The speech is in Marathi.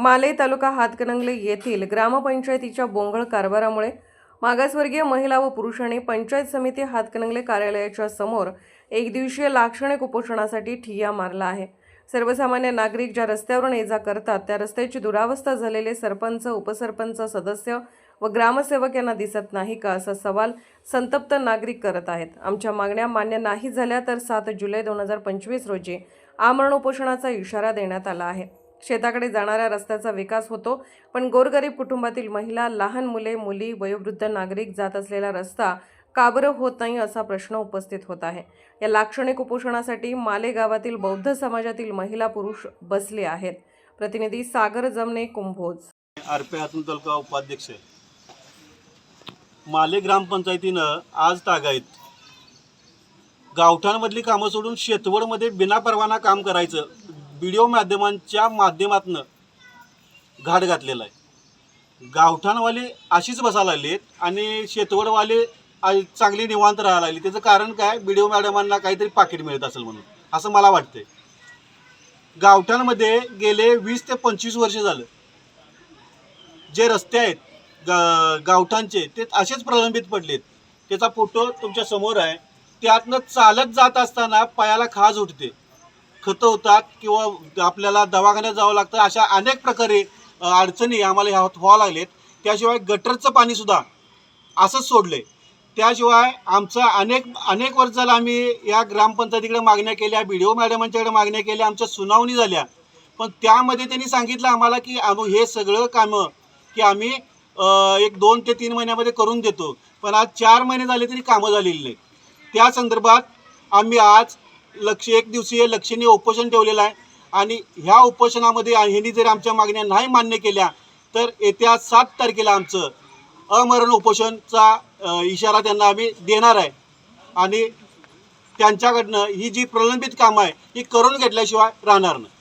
माले तालुका हातकणंगले येथील ग्रामपंचायतीच्या बोंगळ कारभारामुळे मागासवर्गीय महिला व पुरुषांनी पंचायत समिती हातकणंगले कार्यालयाच्या समोर एक दिवसीय लाक्षणिक उपोषणासाठी ठिय्या मारला आहे. सर्वसामान्य नागरिक ज्या रस्त्यावरून ये जा करतात त्या रस्त्याची दुरावस्था झालेले सरपंच उपसरपंच सदस्य व ग्रामसेवक यांना दिसत नाही का असा सवाल संतप्त नागरिक करत आहेत. आमच्या मागण्या मान्य नाही झाल्या तर सात जुलै दोन हजार पंचवीस रोजी आमरण उपोषणाचा इशारा देण्यात आला आहे. शेताकडे जाणाऱ्या रस्त्याचा विकास होतो पण गोरगरीब कुटुंबातील महिला लहान मुले मुली वयोवृद्ध नागरिक जात असलेला रस्ता का बरं होत नाही असा प्रश्न उपस्थित होत आहे. या लाक्षणिक उपोषणासाठी माले गावातील बौद्ध समाजातील महिला पुरुष बसले आहेत. प्रतिनिधी सागर जमने कुंभोज. आर तालुका उपाध्यक्ष माले ग्रामपंचायतीनं आज तागायत गावठाणमधली कामं सोडून शेतवडमध्ये बिना परवाना काम करायचं व्हिडिओ माध्यमांच्या माध्यमातनं घाट घातलेला आहे. गावठाणवाले अशीच बसायला लागलेत आणि शेतवडवाले आ- चांगली निवांत राहायला लागली. त्याचं कारण काय? व्हिडिओ मॅडमांना काहीतरी पाकिट मिळत असेल म्हणून. असं मला वाटतंय. गावठाणमध्ये गेले वीस ते पंचवीस वर्ष झालं. जे रस्ते आहेत गा गावठांचे ते असेच प्रलंबित पडलेत. त्याचा फोटो तुमच्यासमोर आहे. त्यातनं चालत जात असताना पायाला खाज उठते. खतं होतात किंवा आपल्याला दवाखान्यात जावं लागतं अशा अनेक प्रकारे अडचणी आम्हाला ह्या व्हावं लागलेत. त्याशिवाय गटरचं पाणीसुद्धा असंच सोडलंय. त्याशिवाय आमचं अनेक अनेक वर्ष झालं आम्ही या ग्रामपंचायतीकडे मागण्या केल्या बी डी ओ मॅडमांच्याकडे मागण्या केल्या आमच्या सुनावणी झाल्या. पण त्यामध्ये त्यांनी सांगितलं आम्हाला की आम हे सगळं कामं की आम्ही एक दोन ते तीन महिन्यामध्ये करून देतो. पण आज चार महिने झाले तरी कामं झालेली नाही त्या संदर्भात आम्ही आज लक्ष एक दिवसीय लक्षणीय उपोषण ठेवलेलं आहे. आणि ह्या उपोषणामध्ये ह्यांनी जर आमच्या मागण्या नाही मान्य केल्या तर येत्या सात तारखेला आमचं अमरण उपोषणचा इशारा त्यांना आम्ही देणार आहे. आणि त्यांच्याकडनं ही जी प्रलंबित कामं आहे ही करून घेतल्याशिवाय राहणार नाही.